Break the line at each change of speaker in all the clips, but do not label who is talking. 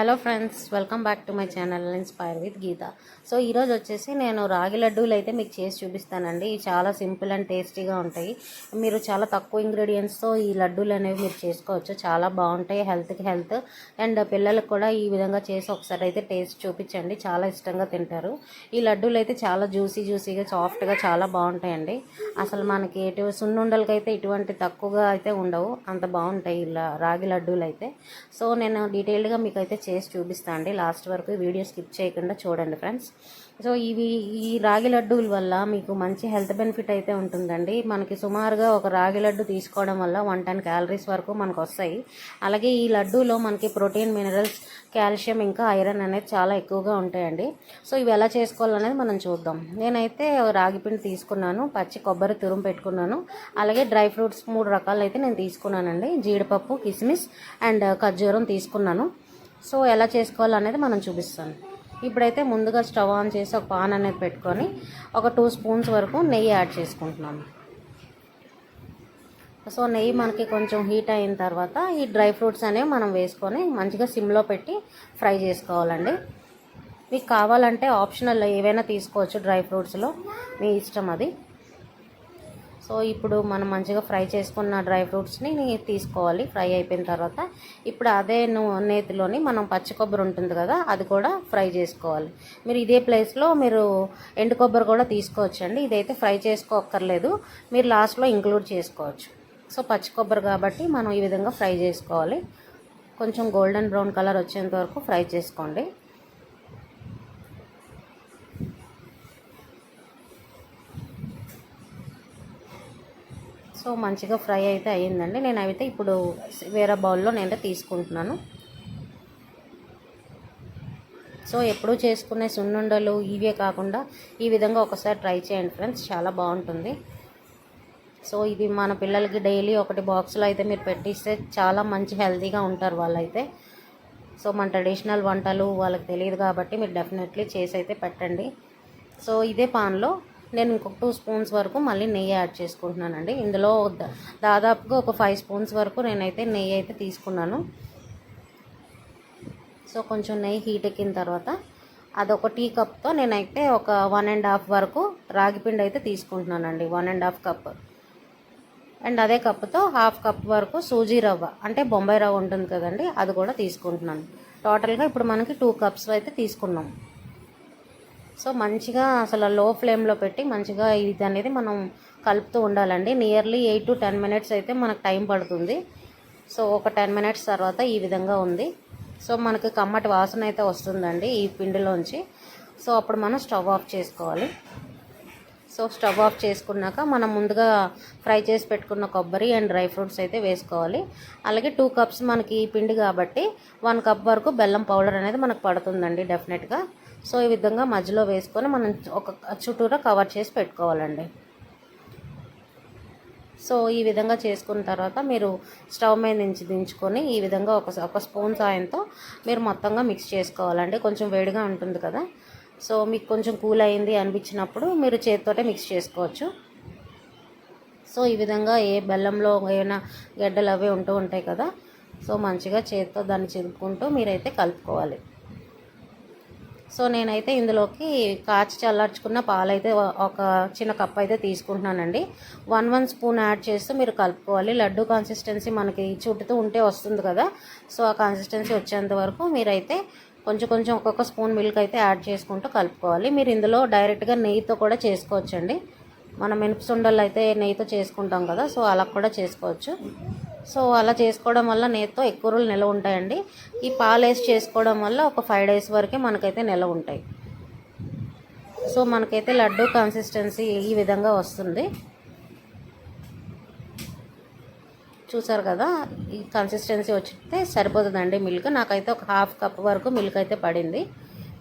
Hello friends welcome back to my channel inspire with Geetha. So ఈరోజు వచ్చేసి నేను రాగి లడ్డూలు అయితే మీకు చేసి చూపిస్తానండి. ఇవి చాలా సింపుల్ అండ్ టేస్టీగా ఉంటాయి. మీరు చాలా తక్కువ ఇంగ్రీడియంట్స్తో ఈ లడ్డూలు అనేవి మీరు చేసుకోవచ్చు. చాలా బాగుంటాయి హెల్త్కి హెల్త్. అండ్ పిల్లలకు కూడా ఈ విధంగా చేసి ఒకసారి అయితే టేస్ట్ చూపించండి. చాలా ఇష్టంగా తింటారు. ఈ లడ్డూలు అయితే చాలా జ్యూసీ జ్యూసీగా సాఫ్ట్గా చాలా బాగుంటాయండి. అసలు మనకి ఎటు సున్నుండలకి అయితే ఇటువంటి తక్కువగా అయితే ఉండవు. అంత బాగుంటాయి ఇలా రాగి లడ్డూలు అయితే. సో నేను డీటెయిల్డ్గా మీకు అయితే చేసి చూపిస్తా అండి. లాస్ట్ వరకు వీడియో స్కిప్ చేయకుండా చూడండి ఫ్రెండ్స్. సో ఇవి ఈ రాగి లడ్డూల వల్ల మీకు మంచి హెల్త్ బెనిఫిట్ అయితే ఉంటుందండి. మనకి సుమారుగా ఒక రాగి లడ్డు తీసుకోవడం వల్ల వన్ టెన్ క్యాలరీస్ వరకు మనకు వస్తాయి. అలాగే ఈ లడ్డూలో మనకి ప్రోటీన్ మినరల్స్ కాల్షియం ఇంకా ఐరన్ అనేది చాలా ఎక్కువగా ఉంటాయండి. సో ఇవి ఎలా చేసుకోవాలనేది మనం చూద్దాం. నేనైతే రాగి పిండి తీసుకున్నాను పచ్చి కొబ్బరి తురుము పెట్టుకున్నాను. అలాగే డ్రై ఫ్రూట్స్ మూడు రకాలు అయితే నేను తీసుకున్నానండి. జీడిపప్పు కిస్మిస్ అండ్ ఖర్జూరం తీసుకున్నాను. సో ఎలా చేసుకోవాలనేది మనం చూపిస్తాను. ఇప్పుడైతే ముందుగా స్టవ్ ఆన్ చేసి ఒక పాన్ అనేది పెట్టుకొని ఒక టూ స్పూన్స్ వరకు నెయ్యి యాడ్ చేసుకుంటున్నాము సో నెయ్యి మనకి కొంచెం హీట్ అయిన తర్వాత ఈ డ్రై ఫ్రూట్స్ అనేవి మనం వేసుకొని మంచిగా సిమ్లో పెట్టి ఫ్రై చేసుకోవాలండి. మీకు కావాలంటే ఆప్షనల్ ఏవైనా తీసుకోవచ్చు డ్రై ఫ్రూట్స్లో. మీ ఇష్టం అది. సో ఇప్పుడు మనం మంచిగా ఫ్రై చేసుకున్న డ్రై ఫ్రూట్స్ని తీసుకోవాలి. ఫ్రై అయిపోయిన తర్వాత ఇప్పుడు అదే నేతిలోని మనం పచ్చి కొబ్బరి ఉంటుంది కదా అది కూడా ఫ్రై చేసుకోవాలి. మీరు ఇదే ప్లేస్లో మీరు ఎండు కొబ్బరి కూడా తీసుకోవచ్చండి. ఇదైతే ఫ్రై చేసుకోక్కర్లేదు. మీరు లాస్ట్లో ఇంక్లూడ్ చేసుకోవచ్చు. సో పచ్చి కొబ్బరి కాబట్టి మనం ఈ విధంగా ఫ్రై చేసుకోవాలి. కొంచెం గోల్డెన్ బ్రౌన్ కలర్ వచ్చేంత వరకు ఫ్రై చేసుకోండి. సో మంచిగా ఫ్రై అయితే అయ్యిందండి. నేను అయితే ఇప్పుడు వేరే బౌల్లో నేను తీసుకుంటున్నాను. సో ఎప్పుడూ చేసుకునే సున్నుండలు ఇవే కాకుండా ఈ విధంగా ఒకసారి ట్రై చేయండి ఫ్రెండ్స్. చాలా బాగుంటుంది. సో ఇది మన పిల్లలకి డైలీ ఒకటి బాక్స్లో అయితే మీరు పెట్టిస్తే చాలా మంచి హెల్తీగా ఉంటారు వాళ్ళైతే. సో మన ట్రెడిషనల్ వంటలు వాళ్ళకి తెలియదు కాబట్టి మీరు డెఫినెట్లీ చేసి అయితే పెట్టండి. సో ఇదే పాన్లో నేను ఇంకొక టూ స్పూన్స్ వరకు మళ్ళీ నెయ్యి యాడ్ చేసుకుంటున్నానండి. ఇందులో దాదాపుగా ఒక ఫైవ్ స్పూన్స్ వరకు నేనైతే నెయ్యి అయితే తీసుకున్నాను. సో కొంచెం నెయ్యి హీట్ ఎక్కిన తర్వాత అదొక టీ కప్తో నేనైతే ఒక వన్ అండ్ హాఫ్ వరకు రాగిపిండి అయితే తీసుకుంటున్నానండి. One and half cup and అదే కప్తో హాఫ్ కప్ వరకు సూజీ రవ్వ అంటే బొంబాయి రవ్వ ఉంటుంది కదండి అది కూడా తీసుకుంటున్నాను. టోటల్గా ఇప్పుడు మనకి టూ కప్స్ అయితే తీసుకున్నాం. సో మంచిగా అసలు లో ఫ్లేమ్లో పెట్టి మంచిగా ఇది అనేది మనం కలుపుతూ ఉండాలండి. Nearly eight to ten minutes అయితే మనకు టైం పడుతుంది. సో ఒక టెన్ మినిట్స్ తర్వాత ఈ విధంగా ఉంది. సో మనకి కమ్మటి వాసన అయితే వస్తుందండి ఈ పిండిలోంచి. సో అప్పుడు మనం స్టవ్ ఆఫ్ చేసుకోవాలి. సో స్టవ్ ఆఫ్ చేసుకున్నాక మనం ముందుగా ఫ్రై చేసి పెట్టుకున్న కొబ్బరి అండ్ డ్రై ఫ్రూట్స్ అయితే వేసుకోవాలి. అలాగే టూ కప్స్ మనకి ఈ పిండి కాబట్టి వన్ కప్ వరకు బెల్లం పౌడర్ అనేది మనకు పడుతుందండి డెఫినెట్గా సో ఈ విధంగా మధ్యలో వేసుకొని మనం ఒక చుట్టూరా కవర్ చేసి పెట్టుకోవాలండి. సో ఈ విధంగా చేసుకున్న తర్వాత మీరు స్టవ్ మీద నుంచి దించుకొని ఈ విధంగా ఒక ఒక స్పూన్ సాయంతో మీరు మొత్తంగా మిక్స్ చేసుకోవాలండి. కొంచెం వేడిగా ఉంటుంది కదా. సో మీకు కొంచెం కూల్ అయింది అనిపించినప్పుడు మీరు చేతితోటే మిక్స్ చేసుకోవచ్చు. సో ఈ విధంగా ఏ బెల్లంలో ఏమైనా గడ్డలు అవి ఉంటూ ఉంటాయి కదా. సో మంచిగా చేతితో దాన్ని చిలుపుకుంటూ మీరైతే కలుపుకోవాలి. సో నేనైతే ఇందులోకి కాచి చల్లార్చుకున్న పాలైతే ఒక చిన్న కప్ అయితే తీసుకుంటున్నానండి. వన్ వన్ స్పూన్ యాడ్ చేస్తూ మీరు కలుపుకోవాలి. లడ్డు కన్సిస్టెన్సీ మనకి చుట్టుతూ ఉంటే వస్తుంది కదా. సో ఆ కన్సిస్టెన్సీ వచ్చేంత వరకు మీరైతే కొంచెం కొంచెం ఒక్కొక్క స్పూన్ మిల్క్ అయితే యాడ్ చేసుకుంటూ కలుపుకోవాలి. మీరు ఇందులో డైరెక్ట్గా నెయ్యితో కూడా చేసుకోవచ్చండి. మనం మినపసుండలు అయితే నెయ్యితో చేసుకుంటాం కదా సో అలా కూడా చేసుకోవచ్చు. సో అలా చేసుకోవడం వల్ల నేతితో ఎక్కువ రోజులు నిల్వ ఉంటాయండి. ఈ పాలు వేసి చేసుకోవడం వల్ల ఒక ఫైవ్ డేస్ వరకే మనకైతే నిల్వ ఉంటాయి. సో మనకైతే లడ్డు కన్సిస్టెన్సీ ఈ విధంగా వస్తుంది. చూసారు కదా ఈ కన్సిస్టెన్సీ వచ్చితే సరిపోతుందండి మిల్క్ నాకైతే ఒక హాఫ్ కప్ వరకు మిల్క్ అయితే పడింది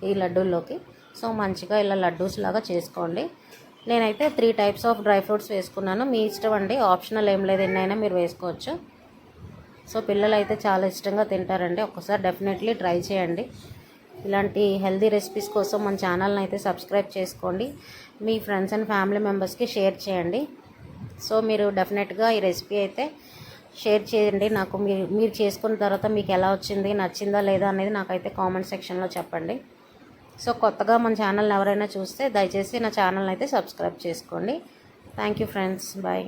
ఈ లడ్డూల్లోకి. సో మంచిగా ఇలా లడ్డూస్ లాగా చేసుకోండి. నేనైతే three types of dry fruits వేసుకున్నాను. మీ ఇష్టం అండి. ఆప్షనల్ ఏం లేదు. ఎన్నైనా మీరు వేసుకోవచ్చు. సో పిల్లలు అయితే చాలా ఇష్టంగా తింటారండి. ఒక్కసారి డెఫినెట్లీ ట్రై చేయండి. ఇలాంటి హెల్దీ రెసిపీస్ కోసం మన ఛానల్ని అయితే సబ్స్క్రైబ్ చేసుకోండి. మీ ఫ్రెండ్స్ అండ్ ఫ్యామిలీ మెంబర్స్కి షేర్ చేయండి. సో మీరు డెఫినెట్గా ఈ రెసిపీ అయితే షేర్ చేయండి. నాకు మీరు మీరు చేసుకున్న తర్వాత మీకు ఎలా వచ్చింది నచ్చిందా లేదా అనేది నాకైతే కామెంట్ సెక్షన్లో చెప్పండి. సో కొత్తగా మన ఛానల్ ఎవరైనా చూస్తే దయచేసి నా ఛానల్ అయితే సబ్స్క్రైబ్ చేసుకోండి. Thank you friends bye